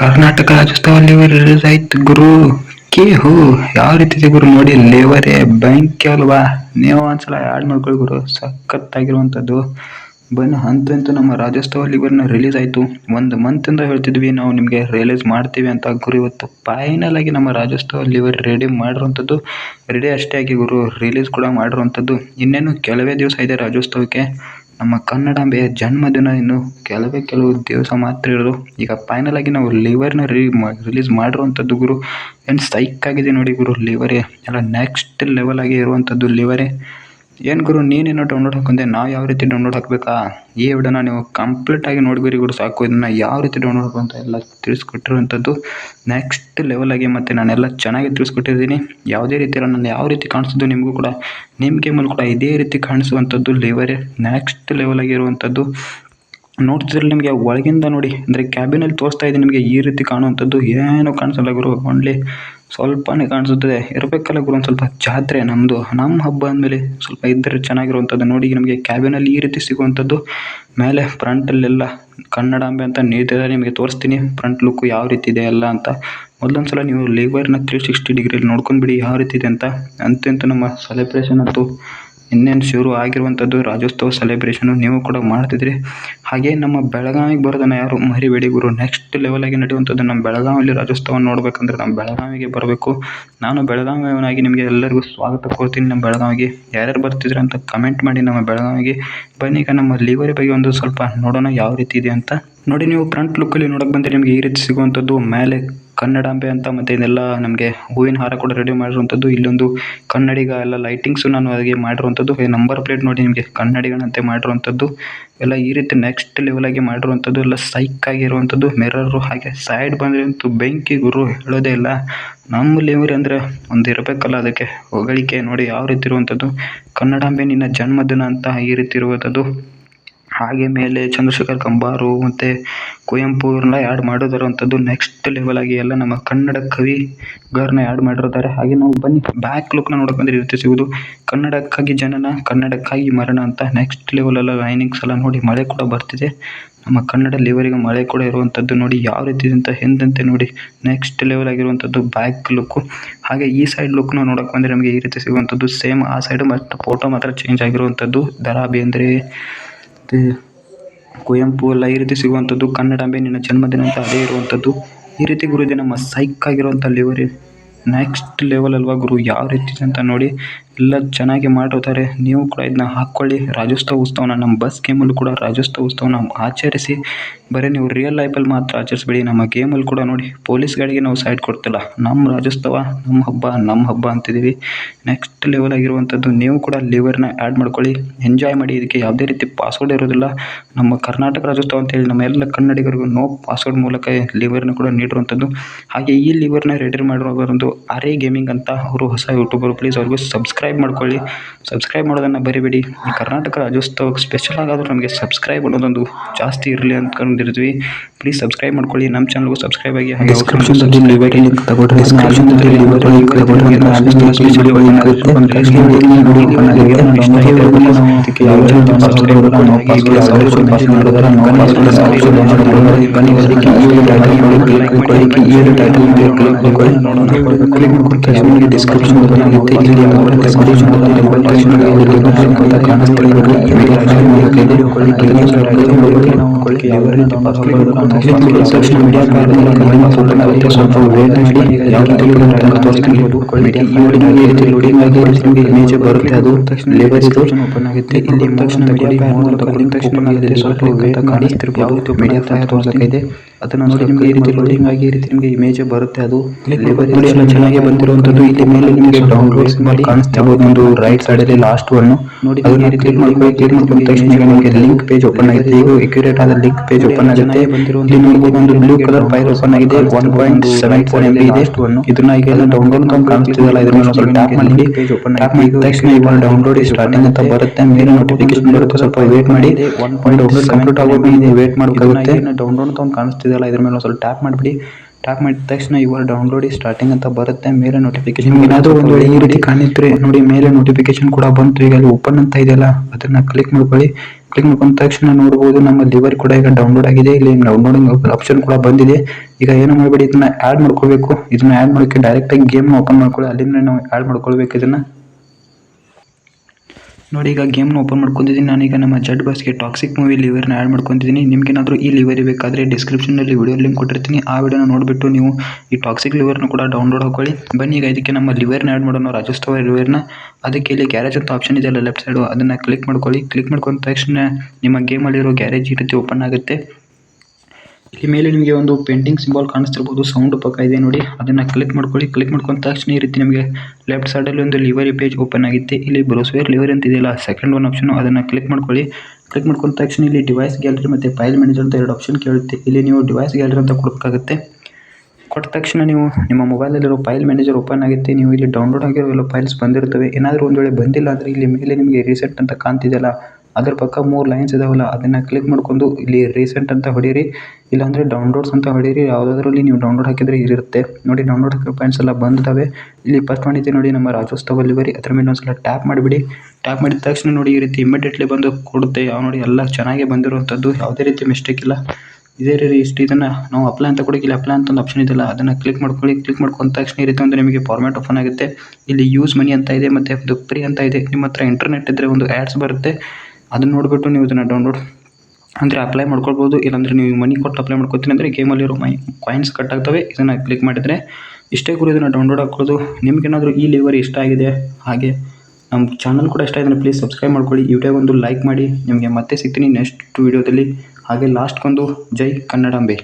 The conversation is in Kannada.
ಕರ್ನಾಟಕ ರಾಜ್ಯೋತ್ಸವಲ್ಲಿ ರಿಲೀಸ್ ಆಯ್ತು ಗುರು ಕೆ ಹೋ. ಯಾವ ರೀತಿ ಗುರು ನೋಡಿ, ಲೇವರೇ, ಬ್ಯಾಂಕ್ ಅಲ್ವಾ? ನೀವು ಒಂದ್ಸಲ ಆ್ಯಡ್ ಮಾಡ್ಕೊಳ್ಳಿ ಗುರು. ಸಖತ್ತಾಗಿರುವಂಥದ್ದು. ಬನ್ನಿ ಹಂತ ಅಂತ ನಮ್ಮ ರಾಜ್ಯೋತ್ಸವ ಲಿವರ್ನ ರಿಲೀಸ್ ಆಯಿತು. ಒಂದು ಮಂತಿಂದ ಹೇಳ್ತಿದ್ವಿ, ನಾವು ನಿಮಗೆ ರಿಲೀಸ್ ಮಾಡ್ತೀವಿ ಅಂತ ಗುರು ಇವತ್ತು ಫೈನಲ್ ಆಗಿ ನಮ್ಮ ರಾಜ್ಯೋತ್ಸವ ಲಿವರ್ ರೆಡಿ ಮಾಡಿರುವಂಥದ್ದು. ರೆಡಿ ಅಷ್ಟೇ ಆಗಿ ಗುರು ರಿಲೀಸ್ ಕೂಡ ಮಾಡಿರುವಂಥದ್ದು. ಇನ್ನೇನು, ಕೆಲವೇ ದಿವಸ ಇದೆ ರಾಜ್ಯೋತ್ಸವಕ್ಕೆ. ನಮ್ಮ ಕನ್ನಡಾಂಬೆಯ ಜನ್ಮದಿನ ಇನ್ನು ಕೆಲವೇ ಕೆಲವು ದಿವಸ ಮಾತ್ರ ಇರೋದು. ಈಗ ಫೈನಲ್ ಆಗಿ ನಾವು ಲಿವರ್ನ ರಿ ರಿಲೀಸ್ ಮಾಡಿರುವಂಥದ್ದು ಗುರು. ಏನು ಸೈಕ್ ಆಗಿದೆ ನೋಡಿ ಗುರು ಲಿವರೇ ಎಲ್ಲ ನೆಕ್ಸ್ಟ್ ಲೆವೆಲ್ ಆಗಿ ಇರುವಂಥದ್ದು ಲಿವರೇ ಏನು ಗುರು, ನೀನೇನೋ ಡೌನ್ಲೋಡ್ ಹಾಕೊಂಡೆ ನಾವು ಯಾವ ರೀತಿ ಡೌನ್ಲೋಡ್ ಹಾಕಬೇಕಾ? ಈ ವಿಡಿಯೋನ ನೀವು ಕಂಪ್ಲೀಟ್ ಆಗಿ ನೋಡ್ಬಿರಿ ಗುರು, ಸಾಕು. ಇದನ್ನ ಯಾವ ರೀತಿ ಡೌನ್ಲೋಡ್ ಅಂತ ಎಲ್ಲ ತಿಳಿಸ್ಕೊಟ್ಟಿರುವಂಥದ್ದು. ನೆಕ್ಸ್ಟ್ ಲೆವೆಲ್ ಆಗಿ ಮತ್ತೆ ನಾನೆಲ್ಲ ಚೆನ್ನಾಗಿ ತಿಳಿಸ್ಕೊಟ್ಟಿದ್ದೀನಿ. ಯಾವುದೇ ರೀತಿ ನಾನು ಯಾವ ರೀತಿ ಕಾಣಿಸಿದ್ದು ನಿಮಗೂ ಕೂಡ ನಿಮ್ಮ ಗೇಮಲ್ಲಿ ಕೂಡ ಇದೇ ರೀತಿ ಕಾಣಿಸುವಂಥದ್ದು ಲಿವರೇ ನೆಕ್ಸ್ಟ್ ಲೆವೆಲ್ ನೋಡ್ತಿದ್ರಲ್ಲಿ ನೋಡ್ತಿದ್ರೆ ನಿಮಗೆ ಒಳಗಿಂದ ನೋಡಿ, ಅಂದರೆ ಕ್ಯಾಬಿನಲ್ಲಿ ತೋರಿಸ್ತಾ ಇದೆ ನಿಮಗೆ ಈ ರೀತಿ ಕಾಣುವಂಥದ್ದು. ಏನೂ ಕಾಣಿಸಲ್ಲ ಗುರು ಓನ್ಲಿ ಸ್ವಲ್ಪನೇ ಕಾಣಿಸುತ್ತದೆ. ಇರಬೇಕಲ್ಲ ಗುರು, ಒಂದು ಸ್ವಲ್ಪ ಜಾತ್ರೆ ನಮ್ಮದು ನಮ್ಮ ಹಬ್ಬ ಅಂದಮೇಲೆ ಸ್ವಲ್ಪ ಇದ್ದರೆ ಚೆನ್ನಾಗಿರುವಂಥದ್ದು ನೋಡಿ, ನಮಗೆ ಕ್ಯಾಬಿನಲ್ಲಿ ಈ ರೀತಿ ಸಿಗುವಂಥದ್ದು ಮೇಲೆ ಫ್ರಂಟಲ್ಲೆಲ್ಲ ಕನ್ನಡಾಂಬೆ ಅಂತ ನಿಮಗೆ ತೋರಿಸ್ತೀನಿ. ಫ್ರಂಟ್ ಲುಕ್ ಯಾವ ರೀತಿ ಇದೆ ಎಲ್ಲ ಅಂತ. ಮೊದಲೊಂದು ಸಲ ನೀವು ಲೇಬರ್ನ ತ್ರೀ ಸಿಕ್ಸ್ಟಿ ನೋಡ್ಕೊಂಡು ನೋಡ್ಕೊಂಡ್ಬಿಡಿ, ಯಾವ ರೀತಿ ಇದೆ ಅಂತ. ಅಂತೂ ನಮ್ಮ ಸೆಲೆಬ್ರೇಷನ್ ಅಂತೂ ಇನ್ನೇನು ಶುರು ಆಗಿರುವಂಥದ್ದು ರಾಜ್ಯೋತ್ಸವ ಸೆಲೆಬ್ರೇಷನು ನೀವು ಕೂಡ ಮಾಡ್ತಿದ್ರಿ. ಹಾಗೆ ನಮ್ಮ ಬೆಳಗಾವಿಗೆ ಬರೋದನ್ನು ಯಾರು ಮರಿಬೇಡಿ ಗುರು. ನೆಕ್ಸ್ಟ್ ಲೆವೆಲಾಗಿ ನಡೆಯುವಂಥದ್ದು ನಮ್ಮ ಬೆಳಗಾವಿಯಲ್ಲಿ ರಾಜ್ಯೋತ್ಸವ ನೋಡಬೇಕಂದ್ರೆ ನಮ್ಮ ಬೆಳಗಾವಿಗೆ ಬರಬೇಕು. ನಾನು ಬೆಳಗಾವಿಯವನಾಗಿ ನಿಮಗೆ ಎಲ್ಲರಿಗೂ ಸ್ವಾಗತ ಕೋರ್ತೀನಿ. ನಮ್ಮ ಬೆಳಗಾವಿಗೆ ಯಾರ್ಯಾರು ಬರ್ತಿದ್ರೆ ಅಂತ ಕಮೆಂಟ್ ಮಾಡಿ ನಮ್ಮ ಬೆಳಗಾವಿಗೆ. ಬನ್ನಿ ಈಗ ನಮ್ಮ ಲಿವರಿ ಬಗ್ಗೆ ಒಂದು ಸ್ವಲ್ಪ ನೋಡೋಣ ಯಾವ ರೀತಿ ಇದೆ ಅಂತ. ನೋಡಿ ನೀವು ಫ್ರಂಟ್ ಲುಕ್ಕಲ್ಲಿ ನೋಡೋಕೆ ಬಂದರೆ ನಿಮಗೆ ಈ ರೀತಿ ಸಿಗುವಂಥದ್ದು. ಮೇಲೆ ಕನ್ನಡಾಂಬೆ ಅಂತ ಮತ್ತೆ ಇದೆಲ್ಲ ನಮಗೆ ಹೂವಿನ ಹಾರ ಕೂಡ ರೆಡಿ ಮಾಡಿರುವಂಥದ್ದು ಇಲ್ಲೊಂದು ಕನ್ನಡಿಗ ಎಲ್ಲ ಲೈಟಿಂಗ್ಸ್ ನಾನು ಹಾಗೆ ಮಾಡಿರುವಂಥದ್ದು ನಂಬರ್ ಪ್ಲೇಟ್ ನೋಡಿ ನಿಮಗೆ ಕನ್ನಡಿಗನಂತೆ ಮಾಡಿರುವಂಥದ್ದು ಎಲ್ಲ ಈ ರೀತಿ ನೆಕ್ಸ್ಟ್ ಲೆವೆಲಾಗಿ ಮಾಡಿರುವಂಥದ್ದು ಎಲ್ಲ ಸೈಕ್ ಆಗಿರುವಂಥದ್ದು ಮಿರರು ಹಾಗೆ ಸೈಡ್ ಬಂದರೆ ಅಂತೂ ಬೆಂಕಿ ಗುರು ಹೇಳೋದೇ ಇಲ್ಲ. ನಮ್ಮ ಲೆವರಿ ಅಂದ್ರೆ ಒಂದು ಇರಬೇಕಲ್ಲ ಅದಕ್ಕೆ ಹೊಗಳಿಕೆ ನೋಡಿ ಯಾವ ರೀತಿ ಇರುವಂಥದ್ದು ಕನ್ನಡಾಂಬೆ ನಿನ್ನ ಜನ್ಮದಿನ ಅಂತ ಈ ರೀತಿ ಇರುವಂಥದ್ದು ಹಾಗೆ ಮೇಲೆ ಚಂದ್ರಶೇಖರ್ ಕಂಬಾರು ಮತ್ತು ಕುವೆಂಪು ಇವ್ರನ್ನ ಆ್ಯಡ್ ಮಾಡಿರುವಂಥದ್ದು ನೆಕ್ಸ್ಟ್ ಲೆವೆಲ್ ಆಗಿ ಎಲ್ಲ ನಮ್ಮ ಕನ್ನಡ ಕವಿ ಗರ್ನ ಆ್ಯಡ್ ಮಾಡಿರ್ತಾರೆ ಹಾಗೆ ನಾವು ಬನ್ನಿ ಬ್ಯಾಕ್ ಲುಕ್ನ ನೋಡೋಕೆ ಬಂದರೆ ಈ ರೀತಿ ಸಿಗೋದು ಕನ್ನಡಕ್ಕಾಗಿ ಜನನ, ಕನ್ನಡಕ್ಕಾಗಿ ಮರಣ ಅಂತ ನೆಕ್ಸ್ಟ್ ಲೆವೆಲೆಲ್ಲ ಲೈನಿಂಗ್ಸ್ ಎಲ್ಲ ನೋಡಿ ಮಳೆ ಕೂಡ ಬರ್ತಿದೆ. ನಮ್ಮ ಕನ್ನಡ ಲಿವರಿಗೆ ಮಳೆ ಕೂಡ ಇರುವಂಥದ್ದು ನೋಡಿ ಯಾವ ರೀತಿ ಅಂತ ಹೆಂದಂತೆ ನೋಡಿ ನೆಕ್ಸ್ಟ್ ಲೆವೆಲ್ ಆಗಿರುವಂಥದ್ದು ಬ್ಯಾಕ್ ಲುಕ್ಕು ಹಾಗೆ ಈ ಸೈಡ್ ಲುಕ್ನ ನೋಡೋಕೆ ಬಂದರೆ ನಮಗೆ ಈ ರೀತಿ ಸಿಗುವಂಥದ್ದು ಸೇಮ್ ಆ ಸೈಡ್ ಮತ್ತು ಫೋಟೋ ಮಾತ್ರ ಚೇಂಜ್ ಆಗಿರುವಂಥದ್ದು ದರಾ ಬೇಂದ್ರೆ ಮತ್ತು ಕುವೆಂಪು ಎಲ್ಲ ಈ ರೀತಿ ಸಿಗುವಂಥದ್ದು ಕನ್ನಡಾಂಬೆ ನಿನ್ನ ಜನ್ಮದಿನ ಅಂತ ಅದೇ ಇರುವಂಥದ್ದು. ಈ ರೀತಿ ಗುರು ನಮ್ಮ ಸೈಕ್ ಆಗಿರುವಂಥ ನೆಕ್ಸ್ಟ್ ಲೆವೆಲ್ ಅಲ್ವಾ ಗುರು, ಯಾವ ರೀತಿ ಅಂತ ನೋಡಿ. ಎಲ್ಲ ಚೆನ್ನಾಗಿ ಮಾಡಿರ್ತಾರೆ. ನೀವು ಕೂಡ ಇದನ್ನ ಹಾಕ್ಕೊಳ್ಳಿ. ರಾಜ್ಯೋತ್ಸವ ಉತ್ಸವನ ನಮ್ಮ ಬಸ್ ಗೇಮಲ್ಲೂ ಕೂಡ ರಾಜ್ಯೋತ್ಸವ ಉತ್ಸವನ ಆಚರಿಸಿ, ಬರೀ ನೀವು ರಿಯಲ್ ಲೈಫಲ್ಲಿ ಮಾತ್ರ ಆಚರಿಸಬೇಡಿ. ನಮ್ಮ ಗೇಮಲ್ಲಿ ಕೂಡ ನೋಡಿ ಪೊಲೀಸ್ ಗಾಡಿಗೆ ನಾವು ಸೈಡ್ ಕೊಡ್ತಿಲ್ಲ. ನಮ್ಮ ರಾಜ್ಯೋತ್ಸವ, ನಮ್ಮ ಹಬ್ಬ ನಮ್ಮ ಹಬ್ಬ ಅಂತಿದ್ದೀವಿ ನೆಕ್ಸ್ಟ್ ಲೆವೆಲ್ ಆಗಿರುವಂಥದ್ದು ನೀವು ಕೂಡ ಲಿವರ್ನ ಆ್ಯಡ್ ಮಾಡ್ಕೊಳ್ಳಿ. ಎಂಜಾಯ್ ಮಾಡಿ. ಇದಕ್ಕೆ ಯಾವುದೇ ರೀತಿ ಪಾಸ್ವರ್ಡ್ ಇರೋದಿಲ್ಲ. ನಮ್ಮ ಕರ್ನಾಟಕ ರಾಜ್ಯೋತ್ಸವ ಅಂತೇಳಿ ನಮ್ಮ ಎಲ್ಲ ಕನ್ನಡಿಗರಿಗೂ ನೋ ಪಾಸ್ವರ್ಡ್ ಮೂಲಕ ಲಿವರ್ನ ಕೂಡ ನೀಡಿರುವಂಥದ್ದು. ಹಾಗೆ ಈ ಲಿವರ್ನ ರೆಡಿ ಮಾಡಿರೋ ಒಂದು ಅರೆ ಗೇಮಿಂಗ್ ಅಂತ ಅವರು ಹೊಸ ಯೂಟ್ಯೂಬರು ಪ್ಲೀಸ್ ಅವ್ರಿಗೂ ಸಬ್ಸ್ಕ್ರೈಬ್ ಮಾಡ್ಕೊಳ್ಳಿ. ಸಬ್ಸ್ಕ್ರೈಬ್ ಮಾಡೋದನ್ನು ಬರಿಬೇಡಿ. ಕರ್ನಾಟಕ ರಾಜ್ಯೋತ್ಸವ ಸ್ಪೆಷಲ್ ಆಗಾದರೂ ನಮಗೆ ಸಬ್ಸ್ಕ್ರೈಬ್ ಅನ್ನೋದೊಂದು ಜಾಸ್ತಿ ಇರಲಿ ಅಂದ್ಕೊಂಡಿರ್ತೀವಿ. ಪ್ಲೀಸ್ ಸಬ್ಸ್ಕ್ರೈಬ್ ಮಾಡ್ಕೊಳ್ಳಿ ನಮ್ಮ ಚಾನಲ್ಗೂ ಸಬ್ಸ್ಕ್ರೈಬ್ ಆಗಿ ಹಾಗೆ ಡಿಸ್ಕ್ರಿಪ್ಷನ್ದಲ್ಲಿ ಲಿವರ್ ಲಿಂಕ್ ತಗೊಳ್ರಿ ಡಿಸ್ಕ್ರಿಪ್ಷನ್ದಲ್ಲಿ ಲಿವರ್ ಲಿಂಕ್ ತಗೊಳ್ರಿ ಅಲ್ಲಿ ಸ್ಪೆಷಲ್ ಲಿಂಕ್ ಇರುತ್ತೆ ಒಂದು ಕಡೆ ನೋಡಿ ಓಪನ್ ಆಗುತ್ತೆ ನಾವು ಅದಕ್ಕೆ ಯಾವ ರೀತಿ ಪಾಸ್ವರ್ಡ್ ಇರೋದು ನಾವು ಪಾಸ್ವರ್ಡ್ ಯಾವ ಪಾಸ್ವರ್ಡ್ ಮಾಡೋದಲ್ಲ ನಾವು ಪಾಸ್ವರ್ಡ್ ಯಾವ ಮಾಡೋದು ಬನ್ನಿ ಅದಕ್ಕೆ ಈ ಒಂದು ಟೈಟಲ್ ಮೇಲೆ ಕ್ಲಿಕ್ ಮಾಡ್ಕೊಳ್ಳಿ ಈ ಒಂದು ಟೈಟಲ್ ಮೇಲೆ ಕ್ಲಿಕ್ ಮಾಡ್ಕೊಳ್ಳಿ ನೋಡೋಣ ಕ್ಲಿಕ್ ಮಾಡ್ಕೊಂಡು ತಕ್ಷಣ ನಿಮಗೆ ಡಿಸ್ಕ್ರಿಪ್ಷನ್ ಓಪನ್ ಆಗುತ್ತೆ ಇಲ್ಲಿ ನಂಬರ್ ತಗೊಳ್ಳಿ ನಂಬರ್ ತಕ್ಷಣ ಇಲ್ಲಿ ಲಿಂಕ್ ಅಂತ ಕಾಣಿಸ್ತಾ ಇರೋದು ಈ ವಿಡಿಯೋ ಕೊಳ್ಳಿ ಕ್ಲಿಕ್ ಮಾಡಿ ನಾವು ಕೊಳ್ಳಿ ಯಾವ ರೀತಿ ಪಾಸ್ವರ್ಡ್ ತಕ್ಷಣ ಮೀಡಿಯಾ ಕಾರ್ಡ್ ಕಮೆಂಟ್ ಆಗುತ್ತೆ ಸ್ವಲ್ಪ ವೇಟ್ ಮಾಡಿ ಯಾವ ರೀತಿ ತೋರಿಸ್ಕೊಂಡು ತೋರಿಸ್ತೀನಿ. ಈ ವಿಡಿಯೋಗೆ ಈ ರೀತಿ ಲೋಡಿಂಗ್ ಆಗಿ ನಿಮಗೆ ಇಮೇಜ್ ಬರುತ್ತೆ. ಅದು ಲೇಬರ್ ಇದು. ಓಪನ್ ಆಗುತ್ತೆ. ಇಲ್ಲಿ ತಕ್ಷಣ ಮೀಡಿಯಾ ಮೂರು ತಗೊಂಡ ತಕ್ಷಣ ಆಗಿದೆ. ಸ್ವಲ್ಪ ವೇಟ್ ಕಾಣಿಸ್ತಿರ್ಬೋದು. ಮೀಡಿಯಾ ಕಾರ್ಡ್ ತೋರಿಸಲಿದೆ ಅದನ್ನ ನೋಡಿ ನಿಮಗೆ ಈ ರೀತಿ ಲೋಡಿಂಗ್ ಆಗಿ ಈ ರೀತಿ ನಿಮಗೆ ಇಮೇಜ್ ಬರುತ್ತೆ. ಅದು ಲೇಬರ್ ನೋಡಿ ಎಲ್ಲ ಚೆನ್ನಾಗಿ ಬಂದಿರುವಂತದ್ದು ಇಲ್ಲಿ ಮೇಲೆ ನಿಮಗೆ ಡೌನ್ಲೋಡ್ ಮಾಡಿ ಕಾಣಿಸ್ತಿರ್ಬೋದು. ಒಂದು ರೈಟ್ ಸೈಡ್ ಅಲ್ಲಿ ಲಾಸ್ಟ್ ಒನ್ ನೋಡಿ ಅದನ್ನ ಕ್ಲಿಕ್ ಮಾಡ್ಕೊಳ್ಳಿ ಕ್ಲಿಕ್ ತಕ್ಷಣ ನಿಮಗೆ ಲಿಂಕ್ ಪೇಜ್ ಓಪನ್ ಆಗಿದೆ. ಈಗ ಎಕ್ಯುರೇಟ್ ಆದ ಲಿಂಕ್ ಪೇಜ್ ಓಪನ್ ಆಗುತ್ತೆ. ಇಲ್ಲಿ ಒಂದು ಬ್ಲೂ ಕಲರ್ ಫೈಲ್ ಓಪನ್ ಆಗಿದೆ. One point seven four M B ಇದೆ. ಇದನ್ನ ಈಗ ಎಲ್ಲ ಡೌನ್ಲೋಡ್ ಅಂತ ಮೇಲೆ ಸ್ವಲ್ಪ ಟ್ಯಾಪ್ ಮಾಡಿ. ಟ್ಯಾಪ್ ಮಾಡಿದ ತಕ್ಷಣ ಇವಾಗ ಡೌನ್ಲೋಡ್ ಸ್ಟಾರ್ಟಿಂಗ್ ಅಂತ ಬರುತ್ತೆ. ಮೇಲೆ ನೋಟಿಫಿಕೇಶನ್ ಬರುತ್ತೆ ಸ್ವಲ್ಪ ವೇಟ್ ಮಾಡಿ. ಒಂದು ಡೌನ್ಲೋಡ್ ಕಂಪ್ಲೀಟ್ ಆಗೋದು ವೇಟ್ ಮಾಡಬೇಕಾಗುತ್ತೆ ಡೌನ್ಲೋಡ್ ಅಂತ ಕಾಣಿಸ್ತಿದಲ್ಲ ಇದ್ರ ಮೇಲೆ ಸ್ವಲ್ಪ ಟ್ಯಾಪ್ ಮಾಡಿಬಿಡಿ. ಟ್ಯಾಪ್ ಮಾಡಿದ ತಕ್ಷಣ ಇವಾಗ ಡೌನ್ಲೋಡ್ ಸ್ಟಾರ್ಟಿಂಗ್ ಅಂತ ಬರುತ್ತೆ. ಮೇಲೆ ನೋಟಿಫಿಕೇಶನ್ ಏನಾದರೂ ಒಂದು ಈ ರೀತಿ ಕಾಣಿದ್ರೆ ನೋಡಿ ಮೇಲೆ ನೋಟಿಫಿಕೇಶನ್ ಕೂಡ ಬಂತು. ಈಗ ಅಲ್ಲಿ ಓಪನ್ ಅಂತ ಇದೆಯಲ್ಲ ಅದನ್ನ ಕ್ಲಿಕ್ ಮಾಡ್ಕೊಳ್ಳಿ. ಕ್ಲಿಕ್ ಮಾಡ್ಕೊಂಡ ತಕ್ಷಣ ನೋಡಬಹುದು ನಮ್ಮ ಲಿವರ್ ಕೂಡ ಈಗ ಡೌನ್ಲೋಡ್ ಆಗಿದೆ. ಇಲ್ಲಿ ಡೌನ್ಲೋಡಿಂಗ್ ಆಪ್ಷನ್ ಕೂಡ ಬಂದಿದೆ. ಈಗ ಏನು ಮಾಡಬೇಡಿ, ಇದನ್ನ ಆಡ್ ಮಾಡ್ಕೋಬೇಕು. ಇದನ್ನ ಮಾಡೋಕೆ ಡೈರೆಕ್ಟ್ ಆಗಿ ಗೇಮ್ ಓಪನ್ ಮಾಡ್ಕೊಳ್ಳಿ. ಅಲ್ಲಿಂದ ನಾವು ಆಡ್ ಮಾಡ್ಕೊಳ್ಬೇಕು ಇದನ್ನ. ನೋಡಿ, ಈಗ ಗೇಮ್ನ ಓಪನ್ ಮಾಡ್ಕೊಂಡಿದ್ದೀನಿ. ನಾನೀಗ ನಮ್ಮ ಜಡ್ ಬಾಸ್ಗೆ ಟಾಕ್ಸಿಕ್ ಮೂವಿ ಲಿವರ್ನ ಆ್ಯಡ್ ಮಾಡ್ಕೊತಿದ್ದೀನಿ ನಿಮ್ಗೇನಾದರೂ ಈ ಲಿವರ್ ಬೇಕಾದರೆ ಡಿಸ್ಕ್ರಿಪ್ಷನಲ್ಲಿ ವಿಡಿಯೋ ಲಿಂಕ್ ಕೊಟ್ಟಿರ್ತೀನಿ. ಆ ವಿಡಿಯೋನ ನೋಡಿಬಿಟ್ಟು ನೀವು ಈ ಟಾಕ್ಸಿಕ್ ಲಿವರ್ನ ಕೂಡ ಡೌನ್ಲೋಡ್ ಹಾಕೊಳ್ಳಿ. ಬನ್ನಿ, ಈಗ ಇದಕ್ಕೆ ನಮ್ಮ ಲಿವರ್ನ ಆ್ಯಡ್ ಮಾಡೋಣ ರಾಜಸ್ಥಾವ ಲಿವರ್ನ ಅದಕ್ಕೆ ಇಲ್ಲಿ ಗ್ಯಾರೇಜ್ ಅಂತ ಆಪ್ಷನ್ ಇದೆಯಲ್ಲ ಲೆಫ್ಟ್ ಸೈಡು ಅದನ್ನು ಕ್ಲಿಕ್ ಮಾಡ್ಕೊಳ್ಳಿ. ಕ್ಲಿಕ್ ಮಾಡ್ಕೊಂಡ ತಕ್ಷಣ ನಿಮ್ಮ ಗೇಮಲ್ಲಿರೋ ಗ್ಯಾರೇಜ್ ಈ ರೀತಿ ಓಪನ್ ಆಗುತ್ತೆ. ಇಲ್ಲಿ ಮೇಲೆ ನಿಮಗೆ ಒಂದು ಪೇಂಟಿಂಗ್ ಸಿಂಬಲ್ ಕಾಣಿಸ್ತಿರಬಹುದು ಸೌಂಡ್ ಪಕ್ಕ ಇದೆ ನೋಡಿ. ಅದನ್ನ ಕ್ಲಿಕ್ ಮಾಡ್ಕೊಳ್ಳಿ. ಕ್ಲಿಕ್ ಮಾಡ್ಕೊಂಡ ತಕ್ಷಣ ಈ ರೀತಿ ನಿಮಗೆ ಲೆಫ್ಟ್ ಸೈಡ್ ಅಲ್ಲಿ ಒಂದು ಲಿವರಿ ಪೇಜ್ ಓಪನ್ ಆಗುತ್ತೆ. ಇಲ್ಲಿ ಬ್ರೋಸ್ವೇರ್ ಲಿವರಿ ಅಂತ ಇದೆಯಲ್ಲ ಸೆಕೆಂಡ್ ಒನ್ ಆಪ್ಷನ್ ಅದನ್ನ ಕ್ಲಿಕ್ ಮಾಡ್ಕೊಳ್ಳಿ. ಕ್ಲಿಕ್ ಮಾಡ್ಕೊಂಡ ತಕ್ಷಣ ಇಲ್ಲಿ ಡಿವೈಸ್ ಗ್ಯಾಲರಿ ಮತ್ತೆ ಫೈಲ್ ಮ್ಯಾನೇಜರ್ ಅಂತ ಎರಡು ಆಪ್ಷನ್ ಕೇಳುತ್ತೆ. ಇಲ್ಲಿ ನೀವು ಡಿವೈಸ್ ಗ್ಯಾಲರಿ ಅಂತ ಕೊಡಬೇಕಾಗುತ್ತೆ. ಕೊಟ್ಟ ತಕ್ಷಣ ನೀವು ನಿಮ್ಮ ಮೊಬೈಲಲ್ಲಿರೋ ಫೈಲ್ ಮ್ಯಾನೇಜರ್ ಓಪನ್ ಆಗುತ್ತೆ. ನೀವು ಇಲ್ಲಿ ಡೌನ್ಲೋಡ್ ಆಗಿರೋ ಎಲ್ಲ ಫೈಲ್ಸ್ ಬಂದಿರ್ತವೆ ಏನಾದರೂ ಒಂದು ವೇಳೆ ಬಂದಿಲ್ಲ ಅಂದರೆ ಇಲ್ಲಿ ಮೇಲೆ ನಿಮಗೆ ರೀಸೆಟ್ ಅಂತ ಕಾಣ್ತಿದೆಯಲ್ಲ ಅದ್ರ ಪಕ್ಕ ಮೂರು ಲೈನ್ಸ್ ಇದಾವಲ್ಲ, ಅದನ್ನ ಕ್ಲಿಕ್ ಮಾಡ್ಕೊಂಡು ಇಲ್ಲಿ ರೀಸೆಂಟ್ ಅಂತ ಹೊಡೀರಿ, ಇಲ್ಲಾಂದರೆ ಡೌನ್ಲೋಡ್ಸ್ ಅಂತ ಹೊಡೀರಿ ಯಾವುದಾದ್ರಲ್ಲಿ ನೀವು ಡೌನ್ಲೋಡ್ ಹಾಕಿದರೆ ಇರುತ್ತೆ. ನೋಡಿ ಡೌನ್ಲೋಡ್ ಹಾಕಿರೋ ಪಾಯಿಂಟ್ಸ್ ಎಲ್ಲ ಬಂದಿದ್ದಾವೆ ಇಲ್ಲಿ ಫಸ್ಟ್ ಮಾಡಿದ್ದೆ ನೋಡಿ, ನಮ್ಮ ರಾಜ್ಯೋತ್ಸವ ಲಿವರಿ ಅದ್ರ ಮೇಲೆ ಒಂದ್ಸಲ ಟ್ಯಾಪ್ ಮಾಡಿಬಿಡಿ. ಟ್ಯಾಪ್ ಮಾಡಿದ ತಕ್ಷಣ ನೋಡಿ, ಈ ರೀತಿ ಇಮಿಡಿಯೇಟ್ಲಿ ಬಂದು ಕೊಡುತ್ತೆ. ಯಾವ ನೋಡಿ, ಎಲ್ಲ ಚೆನ್ನಾಗೇ ಬಂದಿರುವಂಥದ್ದು. ಯಾವುದೇ ರೀತಿ ಮಿಸ್ಟೇಕ್ ಇಲ್ಲ. ಇದೇ ರೀತಿ ಇಷ್ಟು ಇದನ್ನ ನಾವು ಅಪ್ಲೈ ಅಂತ ಕೊಡಿ ಇಲ್ಲಿ ಅಪ್ಲೈ ಅಂತ ಒಂದು ಆಪ್ಷನ್ ಇದೆಯಲ್ಲ, ಅದನ್ನ ಕ್ಲಿಕ್ ಮಾಡ್ಕೊಳ್ಳಿ. ಕ್ಲಿಕ್ ಮಾಡ್ಕೊಂಡ ತಕ್ಷಣ ರೀತಿ ಒಂದು ನಿಮಗೆ ಫಾರ್ಮ್ಯಾಟ್ ಓಪನ್ ಆಗುತ್ತೆ. ಇಲ್ಲಿ ಯೂಸ್ ಮನಿ ಅಂತ ಇದೆ, ಮತ್ತೆ ಅದು ಫ್ರೀ ಅಂತ ಇದೆ. ನಿಮ್ಮ ಹತ್ರ ಇಂಟರ್ನೆಟ್ ಇದ್ದರೆ ಒಂದು ಆ್ಯಡ್ಸ್ ಬರುತ್ತೆ. ಅದನ್ನ ನೋಡಿಬಿಟ್ಟು ನೀವು ಇದನ್ನು ಡೌನ್ಲೋಡ್ ಅಂದರೆ ಅಪ್ಲೈ ಮಾಡ್ಕೊಳ್ಬೋದು. ಇಲ್ಲಾಂದರೆ ನೀವು ಮನಿ ಕೊಟ್ಟು ಅಪ್ಲೈ ಮಾಡ್ಕೊತೀನಿ ಅಂದರೆ ಗೇಮಲ್ಲಿರೋ ಮೈ ಕಾಯಿನ್ಸ್ ಕಟ್ ಆಗ್ತವೆ. ಇದನ್ನು ಕ್ಲಿಕ್ ಮಾಡಿದರೆ ಇಷ್ಟೇ ಗುರು ಇದನ್ನು ಡೌನ್ಲೋಡ್ ಹಾಕೋದು ನಿಮ್ಗೇನಾದರೂ ಈ ಲಿವರ್ ಇಷ್ಟ ಆಗಿದೆ, ಹಾಗೆ ನಮ್ಮ ಚಾನಲ್ ಕೂಡ ಇಷ್ಟ ಆಗಿದೆ ಪ್ಲೀಸ್ ಸಬ್ಸ್ಕ್ರೈಬ್ ಮಾಡ್ಕೊಳ್ಳಿ. ವಿಡಿಯೋ ಒಂದು ಲೈಕ್ ಮಾಡಿ. ನಿಮಗೆ ಮತ್ತೆ ಸಿಗ್ತೀನಿ ನೆಕ್ಸ್ಟ್ ವಿಡಿಯೋದಲ್ಲಿ ಹಾಗೆ ಲಾಸ್ಟ್ಗೊಂದು ಜೈ ಕನ್ನಡಾಂಬೆ.